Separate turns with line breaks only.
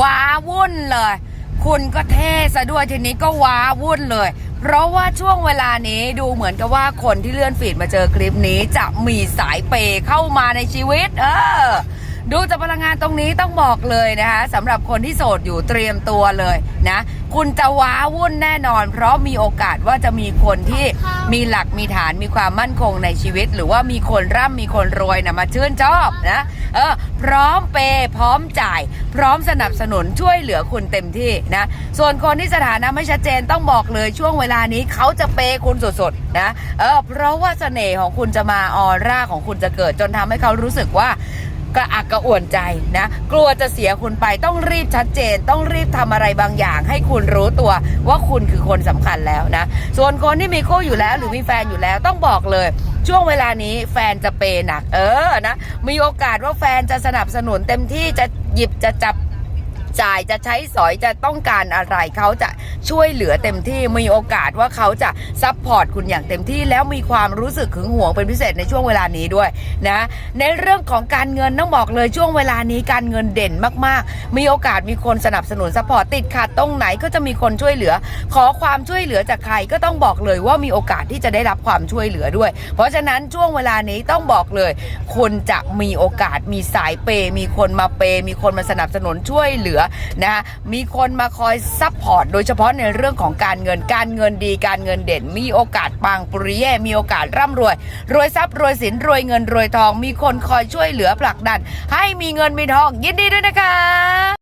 ว้าวุ่นเลย คุณก็เท่ซะด้วยทีนี้ก็ว้าวุ่นเลย เพราะว่าช่วงเวลานี้ดูเหมือนกับว่าคนที่เลื่อนฟีดมาเจอคลิปนี้จะมีสายเปย์เข้ามาในชีวิต เออ ดูจากพลังงานตรงนี้ต้องบอกเลยนะคะสำหรับคนที่โสดอยู่เตรียมตัวเลยนะ คุณจะว้าวุ่นแน่นอน เพราะมีโอกาสว่าจะมีคนที่มีหลักมีฐานมีความมั่นคงในชีวิต หรือว่ามีคนร่ำมีคนรวยนะมาชื่นชอบนะเออพร้อมเปย์พร้อมจ่าย พร้อมสนับสนุนช่วยเหลือคุณเต็มที่นะส่วนคนที่สถานะไม่ชัดเจนต้องบอกเลยช่วงเวลานี้เขาจะเปย์คุณสุดๆนะเออเพราะว่าเสน่ห์ของคุณจะมาออร่าของคุณจะเกิดจนทำให้เขารู้สึกว่า กระอักกระอ่วนใจนะ กลัวจะเสียคุณไปต้องรีบชัดเจน ต้องรีบทำอะไรบางอย่าง ให้คุณรู้ตัวว่าคุณคือคนสำคัญแล้วนะ ส่วนคนที่มีคู่อยู่แล้วหรือมีแฟนอยู่แล้วต้องบอกเลย ช่วงเวลานี้แฟนจะเปยหนัก เออนะ มีโอกาสว่าแฟนจะสนับสนุนเต็มที่จะหยิบจะจับจ่ายจะใช้สอยจะต้องการอะไรเขาจะ ช่วยเหลือเต็มที่มีโอกาสว่าเขาจะซัพพอร์ตคุณอย่างเต็มที่แล้วมีความรู้สึกหึงหวงเป็นพิเศษในช่วงเวลานี้ด้วยนะในเรื่องของการเงินต้องบอกเลยช่วงเวลานี้การเงินเด่นมากๆ มีโอกาสมีคนสนับสนุนซัพพอร์ตติดขัดตรงไหนก็จะมีคนช่วยเหลือ ขอความช่วยเหลือจากใครก็ต้องบอกเลยว่ามีโอกาสที่จะได้รับความช่วยเหลือด้วย เพราะฉะนั้นช่วงเวลานี้ต้องบอกเลยคุณจะมีโอกาสมีสายเปย์มีคนมาเปย์มีคนมาสนับสนุนช่วยเหลือนะมีคนมาคอยซัพพอร์ตโดยเฉพาะะในเรื่องของการเงินการเงินดีการเงินเด่น มีโอกาสปังปริเย่มีโอกาสร่ำรวย รวยทรัพย์รวยสินรวยเงินรวยทอง มีคนคอยช่วยเหลือผลักดัน ให้มีเงินมีทองยินดีด้วยนะคะ